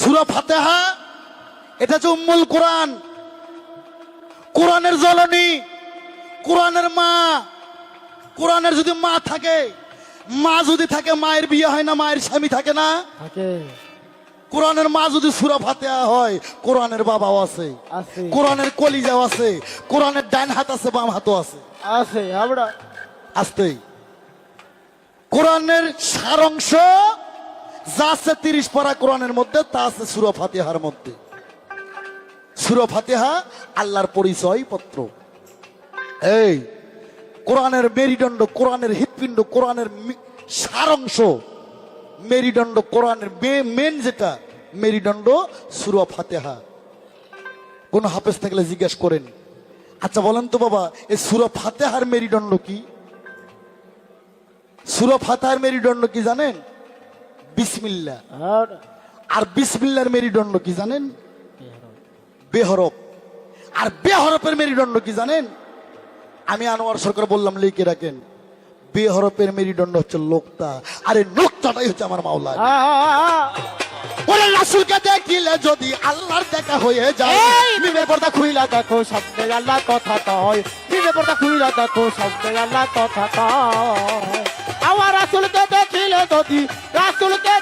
সুরা ফাতেহা এটা হচ্ছে উম্মুল কোরআন। কোরআনের জননী কোরআনের মা কোরআনের যদি মা থাকে মা যদি থাকে মায়ের বিয়ে হয় না মায়ের স্বামী থাকে না। কোরআনের মা যদি সুরা ফাতেহা হয় কোরআনের বাবাও আছে। কোরআনের কলিজাও আছে। কোরআনের ডাইন হাত আছে বাম হাতও আছে। আছে আমরা আসতেই কোরআনের সারাংশ যা আছে তিরিশ পারা কোরআনের মধ্যে, তা আছে সুরা ফাতিহার মধ্যে। সুরা ফাতিহা আল্লাহর পরিচয় পত্র এই, কোরআনের মেরুদণ্ড, কোরআনের হৃৎপিণ্ড, কোরআনের সারাংশ। মেরুদণ্ড, কোরআনের মেন যেটা, মেরুদণ্ড সুরা ফাতেহা। কোন হাফেজ থাকলে জিজ্ঞেস করেন আচ্ছা বলেন তো বাবা, এই সুরা ফাতেহার মেরুদণ্ড কি? সুরা ফাতেহার মেরুদণ্ড কি জানেন? বিসমিল্লা। আর বিসমিল্লার মেরুদণ্ড কি জানেন? বেহরফ আর বেহরফের মেরুদণ্ড কি জানেন? আমি আনোয়ার সরকার বললাম লিখে রাখেন বেহরফের মেরুদণ্ড হচ্ছে লোকটা আর এই লোকটাটাই হচ্ছে আমার মাওলা আ, আ, আ। ওরে রাসুলকে দেখিলে যদি আল্লাহর দেখা হয়ে যায় মিমের পর্দা খুইলা দেখো শব্দে আল্লাহ কথা কয়। মিমের পর্দা খুইলা দেখো শব্দে আল্লাহ কথা কয়। আমার রাসুলকে দেখিলে যদি রাসুলকে